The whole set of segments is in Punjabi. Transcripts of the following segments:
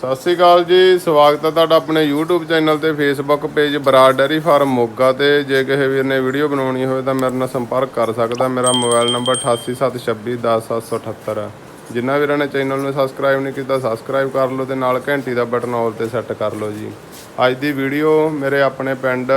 ਸਤਿ ਸ੍ਰੀ ਅਕਾਲ ਜੀ, ਸਵਾਗਤ ਹੈ ਤੁਹਾਡਾ ਆਪਣੇ YouTube ਚੈਨਲ ਤੇ Facebook page Brar dairy farm Moga ਤੇ। ਜੇ ਕਿਸੇ ਵੀਰ ਨੇ ਵੀਡੀਓ ਬਣਾਉਣੀ ਹੋਵੇ ਤਾਂ ਮੇਰੇ ਨਾਲ ਸੰਪਰਕ ਕਰ ਸਕਦਾ। ਮੇਰਾ ਮੋਬਾਈਲ ਨੰਬਰ 8876210778 ਜਿੰਨਾ ਜਿਨ੍ਹਾਂ ਵੀਰਾਂ ਨੇ ਚੈਨਲ ਨੂੰ ਸਬਸਕ੍ਰਾਈਬ ਨਹੀਂ ਕੀਤਾ ਸਬਸਕ੍ਰਾਈਬ ਕਰ ਲਓ ਤੇ ਨਾਲ ਘੰਟੀ ਦਾ ਬਟਨ ਆਲ ਤੇ ਸੈੱਟ ਕਰ ਲਓ ਜੀ। ਅੱਜ ਦੀ ਵੀਡੀਓ ਮੇਰੇ ਆਪਣੇ ਪਿੰਡ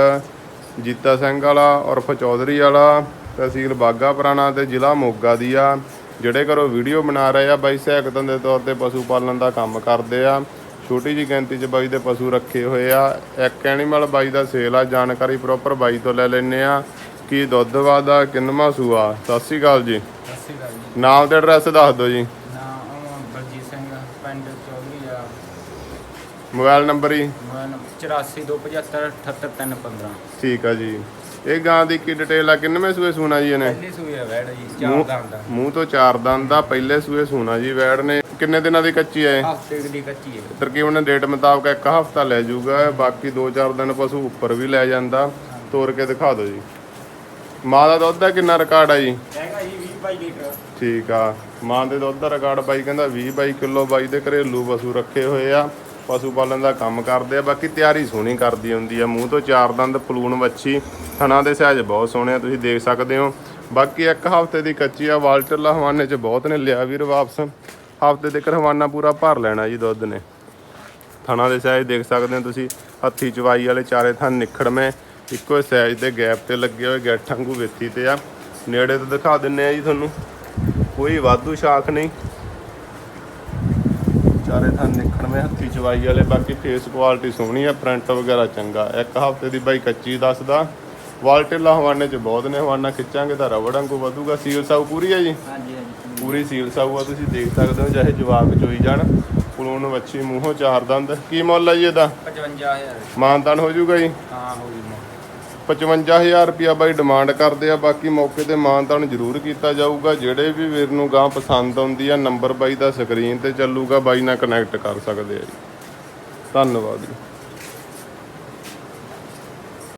ਜੀਤਾ ਸਿੰਘ ਵਾਲਾ, ਉਰਫ ਚੌਧਰੀ ਵਾਲਾ, ਤਹਿਸੀਲ ਬਾਗਾ ਪੁਰਾਣਾ ਤੇ ਜ਼ਿਲ੍ਹਾ ਮੋਗਾ ਦੀ ਆ। ਜਿਹੜੇ ਘਰੋਂ ਵੀਡੀਓ ਬਣਾ ਰਹੇ ਆ ਬਾਈ ਸਹਾਇਕ ਦੇ ਤੌਰ ਤੇ ਪਸ਼ੂ ਪਾਲਣ ਦਾ ਕੰਮ ਕਰਦੇ ਆ। ਛੋਟੀ ਜੀ ਗਿਣਤੀ 'ਚ ਬਾਈ ਦੇ ਪਸ਼ੂ ਰੱਖੇ ਹੋਏ ਆ। ਇੱਕ ਐਨੀਮਲ ਬਾਈ ਦਾ ਸੇਲ ਆ ਜਾਣਕਾਰੀ ਪ੍ਰੋਪਰ ਬਾਈ ਤੋਂ ਲੈ ਲੈਨੇ ਆ। ਕੀ ਦੁੱਧ ਵਾਦਾ ਕਿੰਨਵਾਂ ਸੂਆ ਸਤਿ ਸ਼੍ਰੀ ਅਕਾਲ ਜੀ। ਸਤਿ ਸ਼੍ਰੀ ਅਕਾਲ ਜੀ। ਨਾਮ ਤੇ ਐਡਰੈਸ ਦੱਸ ਦਿਓ ਜੀ। ਨਾਮ ਬਲਜੀਤ ਸਿੰਘ ਪਿੰਡ ਆ। ਮੋਬਾਈਲ ਨੰਬਰ ਹੀ ਮੋਬਾਈਲ 8427578315 ਠੀਕ ਆ ਜੀ। ਇਹ ਗਾਂ ਦੀ ਕੀ ਡਿਟੇਲ ਆ? ਕਿੰਨਵੇਂ ਸੂਏ ਸੂਣਾ ਜੀ ਇਹਨੇ? ਪਹਿਲੀ ਸੂਈ ਹੈ ਵੈੜ ਜੀ ਚਾਰ ਮੂੰਹ- ਦੰਦ ਮੂੰਹ ਤੋਂ ਚਾਰ ਦੰਦ ਦਾ ਪਹਿਲੇ ਸੂਏ ਸੂਣਾ ਜੀ ਵੈੜ ਨੇ। ਕਿੰਨੇ ਦਿਨਾਂ ਦੀ ਕੱਚੀ ਹੈ ਹਫ਼ਤੇ ਦੀ ਕੱਚੀ ਹੈ ਤਕਰੀਬਨ ਡੇਟ ਮੁਤਾਬਕ ਇੱਕ ਹਫਤਾ ਲੈ ਜਾਊਗਾ ਬਾਕੀ 2-4 ਦਿਨ ਪਸ਼ੂ ਉੱਪਰ ਵੀ ਲੈ ਜਾਂਦਾ। ਤੋਰ ਕੇ ਦਿਖਾ ਦਿਓ ਜੀ। ਮਾਂ ਦਾ ਦੁੱਧ ਦਾ ਕਿੰਨਾ ਰਿਕਾਰਡ ਆ ਜੀ? ਹੈਗਾ ਜੀ 20 ਬਾਈ ਲੀਟਰ। ਠੀਕ ਆ। ਮਾਂ ਦੇ ਦੁੱਧ ਦਾ ਰਿਕਾਰਡ ਬਾਈ ਕਹਿੰਦਾ 20 22 ਕਿਲੋ ਬਾਈ ਦੇ ਘਰੇਲੂ ਪਸ਼ੂ ਰੱਖੇ ਹੋਏ ਆ। ਪਸ਼ੂ ਪਾਲਣ ਦਾ ਕੰਮ ਕਰਦੇ ਆ, ਬਾਕੀ ਤਿਆਰੀ ਸੋਹਣੀ ਕਰਦੀ ਹੁੰਦੀ ਆ। ਮੂੰਹ ਤੋਂ ਚਾਰ ਦੰਦ, ਪਲੂਣ ਵੱਛੀ, ਥਣਾ ਦੇ ਸਹਿਜ ਬਹੁਤ ਸੋਹਣੇ ਆ, ਤੁਸੀਂ ਦੇਖ ਸਕਦੇ ਹੋ। ਬਾਕੀ ਇੱਕ ਹਫ਼ਤੇ ਦੀ ਕੱਚੀ ਆ ਵਾਲਟਰਲਾ ਹਵਾਨੇ ਚ ਬਹੁਤ ਨੇ, ਲਿਆ ਵੀਰ ਵਾਪਸ। ਹਫ਼ਤੇ ਤੱਕ ਹਵਾਨਾ ਪੂਰਾ ਭਰ ਲੈਣਾ ਜੀ ਦੁੱਧ ਨੇ। ਥਣਾ ਦੇ ਸਾਈਜ਼ ਦੇਖ ਸਕਦੇ ਹੋ ਤੁਸੀਂ, ਹੱਥੀ ਚਵਾਈ ਵਾਲੇ ਚਾਰੇ ਥਣ ਨਿਖੜਵੇਂ ਇੱਕੋ ਸਾਈਜ਼ ਦੇ ਗੈਪ ਤੇ ਲੱਗੇ ਹੋਏ ਗੈਠ ਵਾਂਗੂ ਵੇਥੀ ਤੇ ਆ। ਨੇੜੇ ਤੋਂ ਦਿਖਾ ਦਿੰਨੇ ਆ ਜੀ ਤੁਹਾਨੂੰ। ਕੋਈ ਵਾਧੂ ਸ਼ਾਖ ਨਹੀਂ। ਚਾਰੇ ਥਣ ਨਿਖੜਵੇਂ ਹੱਥੀ ਚਵਾਈ ਵਾਲੇ ਬਾਕੀ ਫੇਸ ਕੁਆਲਿਟੀ ਸੋਹਣੀ ਆ ਪ੍ਰਿੰਟ ਵਗੈਰਾ ਚੰਗਾ। ਇੱਕ ਹਫ਼ਤੇ ਦੀ ਬਾਈ ਕੱਚੀ ਦੱਸਦਾ। ਵਾਲਟੇਲਾ ਹਵਾਨੇ ਚ ਬਹੁਤ ਨੇ ਹਵਾਨਾ ਖਿੱਚਾਂਗੇ ਤਾਂ ਰਬੜ ਵਾਂਗੂ ਵਧੂਗਾ। ਸੀਲ ਸਾਊ ਪੂਰੀ ਆ ਜੀ? ਹਾਂਜੀ ਹਾਂਜੀ ਪੂਰੀ। ਸੀਲ ਸਾਊ ਆ ਤੁਸੀਂ ਦੇਖ ਸਕਦੇ ਹੋ ਚਾਹੇ ਜਵਾਕ ਚੋਈ ਜਾਣ। ਪਲੂਣ ਵੱਛੀ ਮੂੰਹੋਂ ਚਾਰ ਦੰਦ। ਕੀ ਮੁੱਲ ਆ ਜੀ ਇਹਦਾ? 55000 ਮਾਨਤਾਨ ਹੋ ਜਾਊਗਾ ਜੀ? ਹਾਂ ਹੋ ਗਈ 55000 ਰੁਪਿਆ ਬਾਈ ਡਿਮਾਂਡ ਕਰਦੇ ਆ, ਬਾਕੀ ਮੌਕੇ ਤੇ ਮਾਨਤਾਨ ਜ਼ਰੂਰ ਕੀਤਾ ਜਾਊਗਾ। ਜਿਹੜੇ ਵੀ ਵੀਰ ਨੂੰ ਗਾਂ ਪਸੰਦ ਆਉਂਦੀ ਆ, ਨੰਬਰ ਬਾਈ ਦਾ ਸਕਰੀਨ ਤੇ ਚੱਲੂਗਾ, ਬਾਈ ਨਾਲ ਕਨੈਕਟ ਕਰ ਸਕਦੇ ਆ ਜੀ। ਧੰਨਵਾਦ ਜੀ।